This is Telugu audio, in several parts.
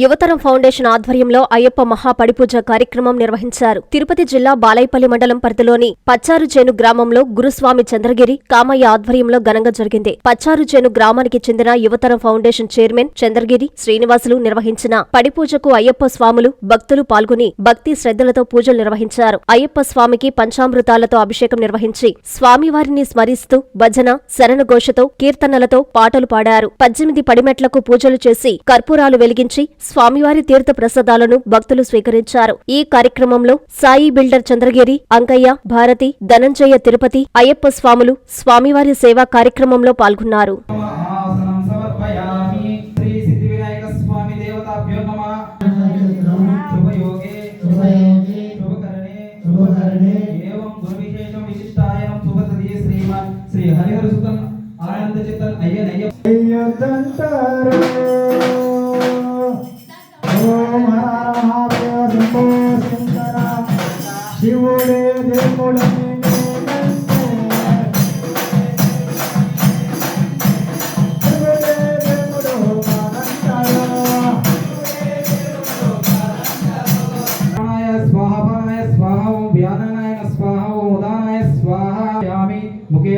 యువతరం ఫౌండేషన్ ఆధ్వర్యంలో అయ్యప్ప మహాపడిపూజ కార్యక్రమం నిర్వహించారు. తిరుపతి జిల్లా బాలైపల్లి మండలం పరిధిలోని పచ్చారుచేను గ్రామంలో గురుస్వామి చంద్రగిరి కామయ్య ఆధ్వర్యంలో ఘనంగా జరిగింది. పచ్చారుచేను గ్రామానికి చెందిన యువతరం ఫౌండేషన్ చైర్మన్ చంద్రగిరి శ్రీనివాసులు నిర్వహించిన పడిపూజకు అయ్యప్ప స్వాములు భక్తులు పాల్గొని భక్తి శ్రద్ధలతో పూజలు నిర్వహించారు. అయ్యప్ప స్వామికి పంచామృతాలతో అభిషేకం నిర్వహించి స్వామివారిని స్మరిస్తూ భజన శరణఘోషతో కీర్తనలతో పాటలు పాడారు. పద్దెనిమిది పడిమెట్లకు పూజలు చేసి కర్పూరాలు వెలిగించి స్వామివారి తీర్థ ప్రసాదాలను భక్తులు స్వీకరించారు. ఈ కార్యక్రమంలో సాయి బిల్డర్ చంద్రగిరి అంకయ్య భారతి ధనంజయ తిరుపతి అయ్యప్ప స్వాములు స్వామివారి సేవా కార్యక్రమంలో పాల్గొన్నారు. శ్రీ సిద్ధి వినాయక స్వామి దేవతాభ్యో నమః. శుభయోగే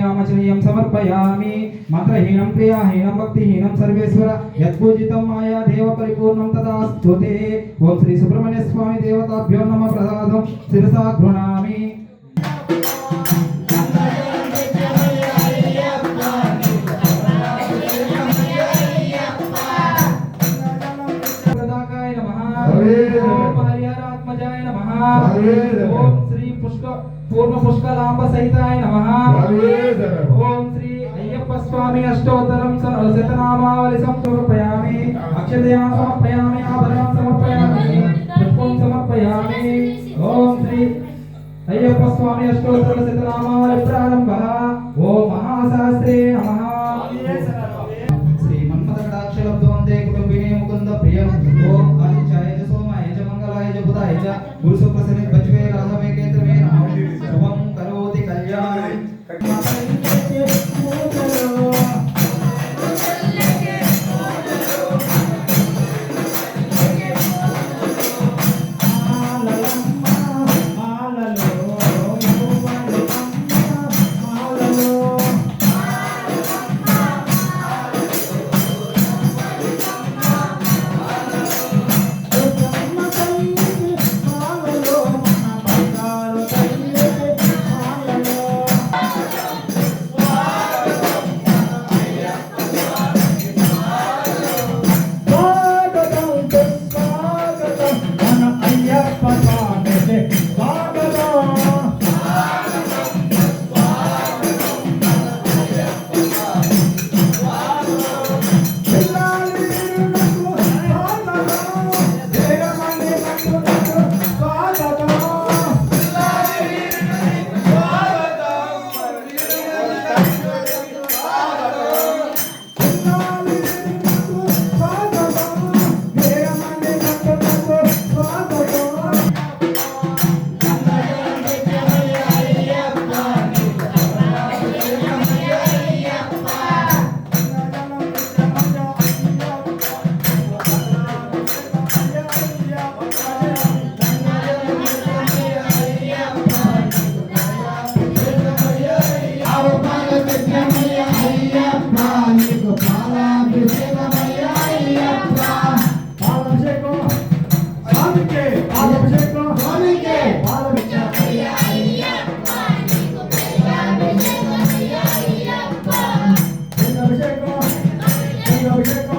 రామచనీయం సమర్పయామి మంత్రహీనం క్రియాహీనం భక్తిహీనం సర్వేశ్వర యత్పూజితం మాయా దేవ పరిపూర్ణం తదా స్తుతే ఓం శ్రీ సుబ్రహ్మణ్య స్వామి దేవతాభ్యో నమ ప్రసాదం శిరసా గృణామి పుష్క పూర్ణ పుష్కలాంబ సహితాయ నమః. ఓం శ్రీ అయ్యప్ప స్వామి అష్టోత్తరం శతనామావళి సమర్పయామి. అక్షతయా సమర్పయామి ఆభరణం సమర్పయామి పుష్పం సమర్పయామి. ఓం శ్రీ అయ్యప్ప స్వామి అష్టోత్తర శతనామావళి ప్రారంభ. ఓం మహాశాస్త్రే నమః. శ్రీ మన్మథ కటాక్షలబ్ధో వందే కుటుంబినే ముకుంద ప్రియం ఓం ఆదిత్యాయ చ సోమాయ చ మంగళాయ చ బుధాయ గురు అయ్యప్ప